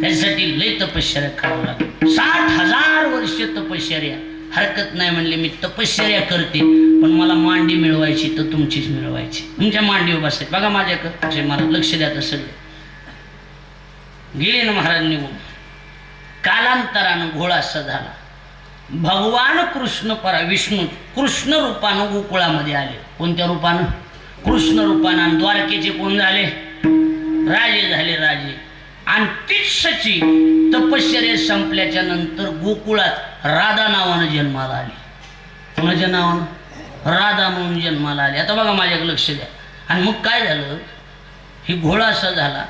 त्यासाठी लय तपश्चर्या करावं लागेल. साठ हजार वर्ष तपश्चर्या. हरकत नाही म्हणले मी तपश्चर्या करते. पण मला मांडी मिळवायची तर तुमचीच मिळवायची. तुमच्या मांडीवर बसायची बघा माझ्याकडे. मला लक्ष द्या तर सगळं गेले ना महाराज निघून. कालांतरानं घोळासा झाला. भगवान कृष्ण परा विष्णू कृष्ण रूपानं गोकुळामध्ये आले. कोणत्या रूपानं? कृष्ण रूपानं. द्वारकेचे कोण झाले? राजे झाले राजे. आणि तीच सची तपश्चर्या संपल्याच्या नंतर गोकुळात राधा नावानं जन्माला आली. कोणाच्या नावानं? राधा म्हणून जन्माला आली. आता बघा माझ्याकडे लक्ष द्या. आणि मग काय झालं? ही घोळा असा झाला.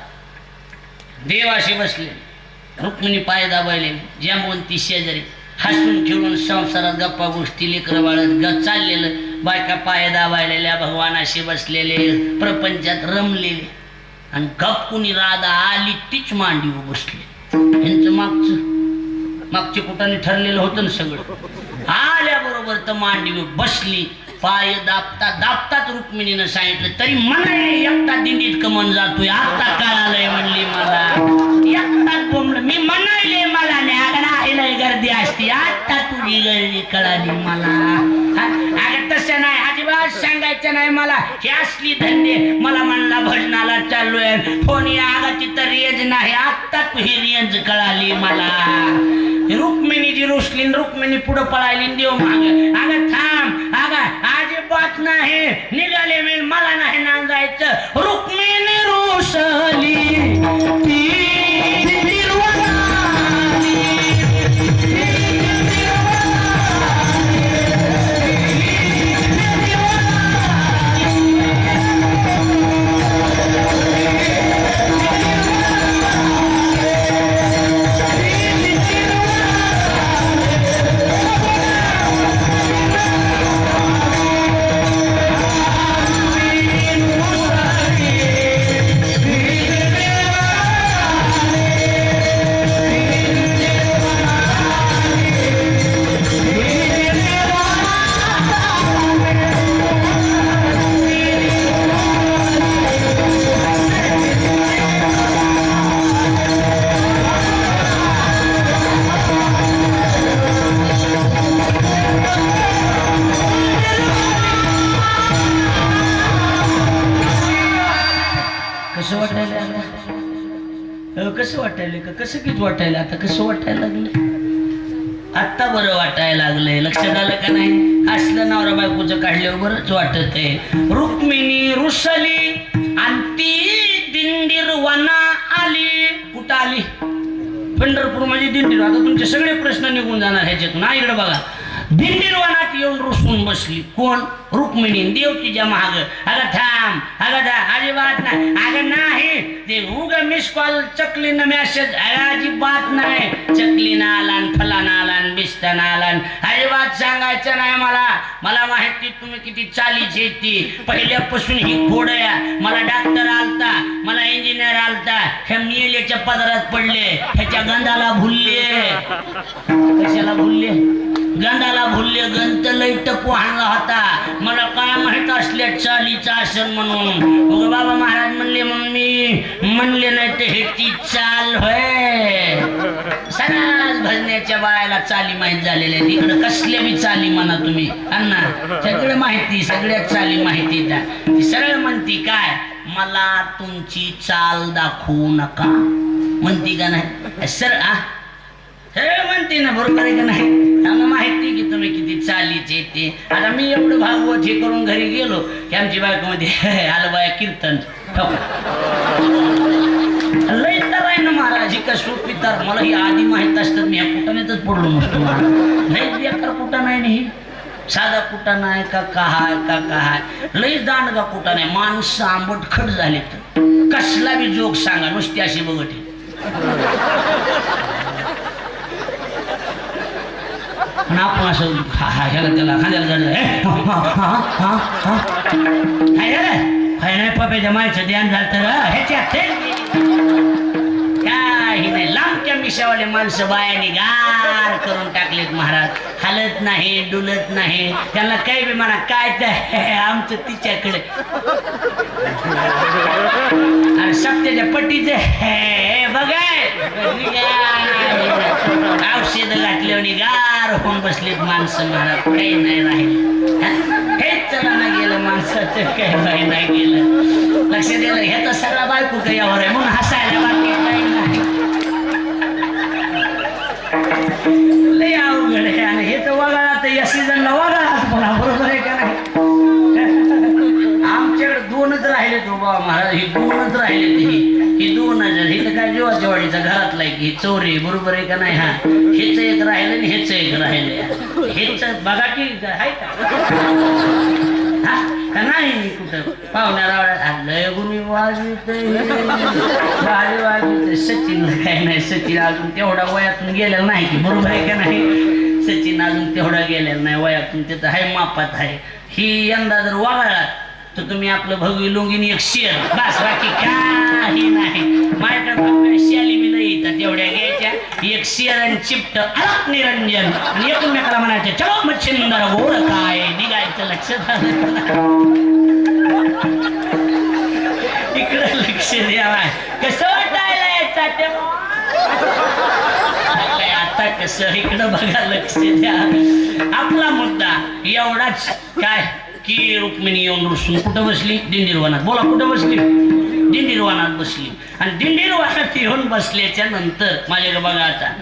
देवाशी बसले. रुक्मिणी पाय दाबायले. ज्यामुळे शेजारी हसून खेळून संसारात गप्पा गोष्टी लेकरं बाळत ग चाललेलं. बायका पाय दाबायलेल्या भगवानाशी बसलेले. प्रपंचात रमलेले. आणि गप कुणी राधा आली तीच मांडी बसली यांचं मागचं मागच्या कुठाने ठरलेलं होतं ना सगळं. आल्याबरोबर तर मांडीवर बसली पाय दाबता दाबताच रुक्मिणीनं सांगितलं तरी मला एकटा दिंडीत कमन जातोय. आता कळालंय म्हणली मला? एकटा कोंबड मी म्हणायले मला नाही अगं नाही लय गर्दी असती. आता तुझी गर्दी कळाली मला. अगं तसं नाही अजिबात सांगायचं नाही मला. हे असली धन्य मला आता रेंज कळाली मला. रुक्मिणीची रुसलीन रुक्मिणी पुढं पळाली देव माग. अग थांब अग अजिबात नाही. निघाले मी मला नाही ना जायचं रुक्मिणी रुसली. कसं वाटायला कसं वाटायला का कसं किती वाटायला आता कसं वाटायला लागलं? आत्ता बरं वाटायला लागलंय. लक्षात आलं का नाही? असलं नवरा बायकोचं काढल्यावर बरंच वाटत आहे रुक्मिणी रुसली आणि ती दिंडीर वना आली. कुठं आली? पंढरपूर म्हणजे दिंडीर. आता तुमचे सगळे प्रश्न निघून जाणार ह्याच्यातून. हा इकडे बघा. दिंडीर वनात येऊन रुसून बसली. कोण? रुक्मिणी देव तिच्या महाग अगं थांब. अगं धा अजिबात नाही. अगं नाही. ते उग मिस कॉल चकलीनं मेसेज अजिबात नाही. चकलीनं आला फलाना आला न बिस्ताना आला अजिबात सांगायचं नाही मला. मला माहिती तुम्ही किती चालीची ती पहिल्यापासून ही खोड मला डॉक्टर आलता मला इंजिनियर आलता. हे मिलेच्या पदरात पडले. ह्याच्या गंधाला भुलले. कशाला भुलले? गंधाला भुलले. गंत लय टपू आणला होता. मला काय माहीत असल्या चालीचा असेल म्हणून. मग बाबा महाराज म्हणले मम्मी मी म्हणले नाही ते हे ती चाल होय. सगळ्याच भजण्याच्या बाळाला चाली माहीत झालेल्या तिकडे इकडं कसल्या बी चाली म्हणा तुम्ही. अण्णा सगळं माहिती सगळ्या चाली माहिती द्या. ती सरळ म्हणती काय? मला तुमची चाल दाखवू नका. म्हणती का नाही? सर आ? सरळ म्हणते ना बरोबर आहे का नाही? त्यांना माहिती की तुम्ही किती चालीचे ते. आता मी एवढं भागवत हे करून घरी गेलो की आमची बायकोमध्ये आलं बाया कीर्तन. हो लय का सोपी तर मला ही आधी माहीत असतात मी ह्या कुटानेच पडलो नसतो नाही लई बेकार कुठं नाही नाही साधा कुठा नाही का काय का काय? लई दांडगा कुठा नाही. माणसं आंबट खट झाले तर कसला बी जोक सांगा नुसती अशी बघत पण आपण असं ह्याला त्याला खांद्याला धरलं, हाय नाही पप्याच्या मायचं ध्यान झालं तर ह्याच्यात नाही मिशावाले माणसं बायाने गार करून टाकलेत महाराज. हलत नाही डुलत नाही. त्यांना काही बी म्हणा काय ते आमचं तिच्याकडे. आणि सत्याच्या पट्टीच बघाय घातले आणि गार होऊन बसलेत माणसं महाराज. काही नाही राहिले. हेच चला ना गेलं माणसाचं काही बाई नाही गेलं. लक्ष दिलं हे तर सगळा बायको काही यावर आहे म्हणून चोरी बरोबर आहे का नाही हा? हेच एक राहिलं आणि हेच एक राहिलं हेच बघा की आहे का? नाही? कुठं? पाहुण्या लय गुणी वाजवित भारी वाजवित सचिन काय नाही सचिन अजून तेवढा वयातून गेलेला नाही की बरोबर आहे का नाही? सचिन अजून तेवढा गेलेला नाही वयातून त्याचं आहे मापात आहे ही यंदा जर वागळात तर तुम्ही आपलं भगवी लुंगीन एक शेर. बस बाकी काही नाही. माझ्याकडे शाली मी नाही येतात तेवढ्या घ्यायच्या. एक शेर आणि चिपट अलग निरंजन. आणि एकमेकाला म्हणायचं चलो मच्छिंदर गोड काय निघायचं लक्षात आलं इकडे लक्ष द्यावा कसं वाटायला चाट्या आता कसं? इकडं बघा लक्ष द्या. आपला मुद्दा एवढाच. काय? की रुक्मिणी येऊन रुसून कुठं बसली? दिंडीरवानात. बोला कुठं बसली? दिंडीरवानात बसली. आणि दिंडीरवानात येऊन बसल्याच्या नंतर माझ्याकडे बघा आता